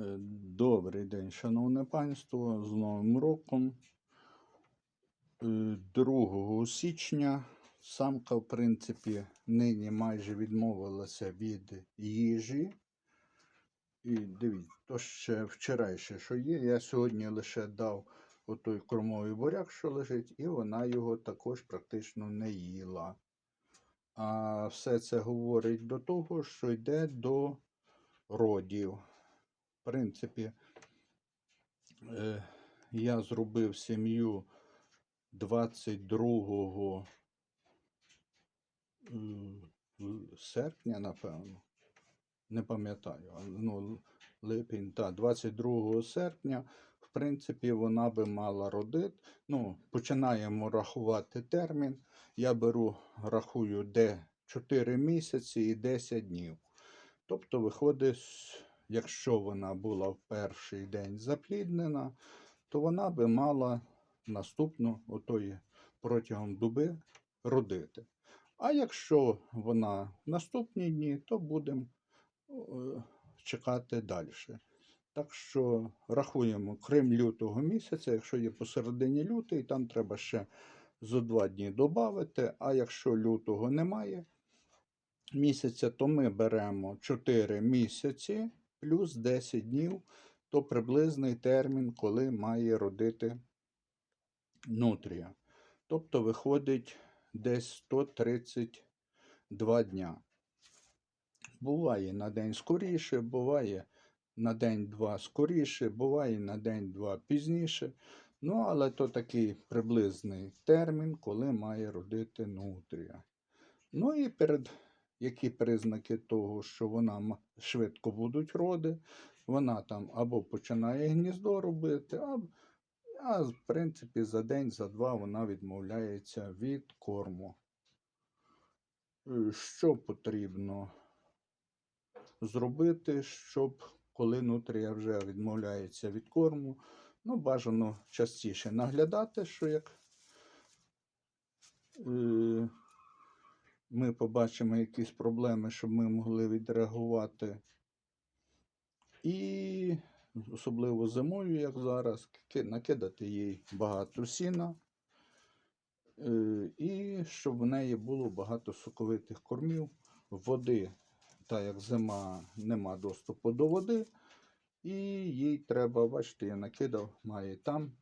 Е, Добрий день, шановне панство, з Новим роком. Е, 2 січня самка, в принципі, нині майже відмовилася від їжі. І дивіться, то ще вчорайше, що є. Я сьогодні лише дав отой кормовий буряк, що лежить, і вона його також практично не їла. А все це говорить до того, що йде до родів. Принципі, е, я зробив сім'ю 22 е, серпня, напевно. Не пам'ятаю, ну, липень, та, 22 серпня, в принципі, вона би мала родити. Ну, починаємо рахувати термін. Я беру, рахую, де 4 місяці і 10 днів. Тобто, виходить, якщо вона була в перший день запліднена, то вона би мала наступну отої протягом доби родити. А якщо вона в наступні дні, то будемо е, чекати далі. Так що рахуємо крім лютого місяця, якщо є посередині лютий, там треба ще за два дні додати. А якщо лютого немає місяця, то ми беремо 4 місяці плюс 10 днів, то приблизний термін, коли має родити нутрія. Тобто виходить десь 132 дня. Буває на день скоріше, буває на день-два скоріше, буває на день-два пізніше. Ну, але то такий приблизний термін, коли має родити нутрія. Ну і перед які признаки того, що вона швидко будуть роди, вона там або починає гніздо робити, або а в принципі за день, за два вона відмовляється від корму. Е, Що потрібно зробити, щоб коли нутрія вже відмовляється від корму, ну, бажано частіше наглядати, що як е, ми побачимо якісь проблеми, щоб ми могли відреагувати. І особливо зимою, як зараз, накидати їй багато сіна. Е, І щоб в неї було багато соковитих кормів, води, так як зима нема доступу до води, і їй треба, бачите, я накидав, має там.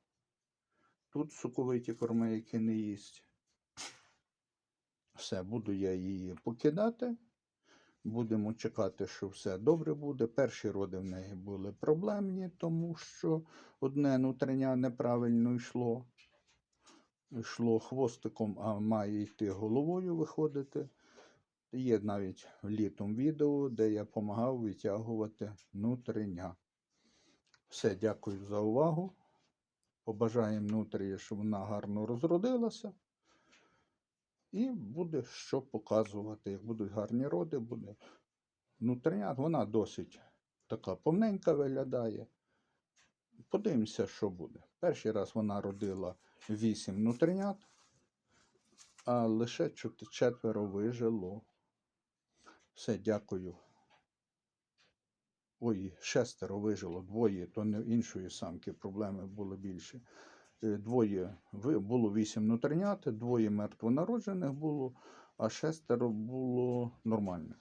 Тут соковиті корми, які не їсть. Все, буду я її покидати. Будемо чекати, що все добре буде. Перші роди в неї були проблемні, тому що одне нутриня неправильно йшло. Йшло хвостиком, а має йти головою виходити. Є навіть літом відео, де я допомагав витягувати нутриня. Все, дякую за увагу. Побажаємо нутрії, щоб вона гарно розродилася. І буде що показувати. Як будуть гарні роди, буде нутринят. Вона досить така повненька виглядає. Подивимося, що буде. Перший раз вона родила 8 нутринят, а лише четверо вижило. Все, дякую. Ой, шестеро вижило, двоє, то не іншої самки, проблеми були більші. Е, Двоє було вісім внутрінят, двоє мертвонароджених було, а шестеро було нормальних.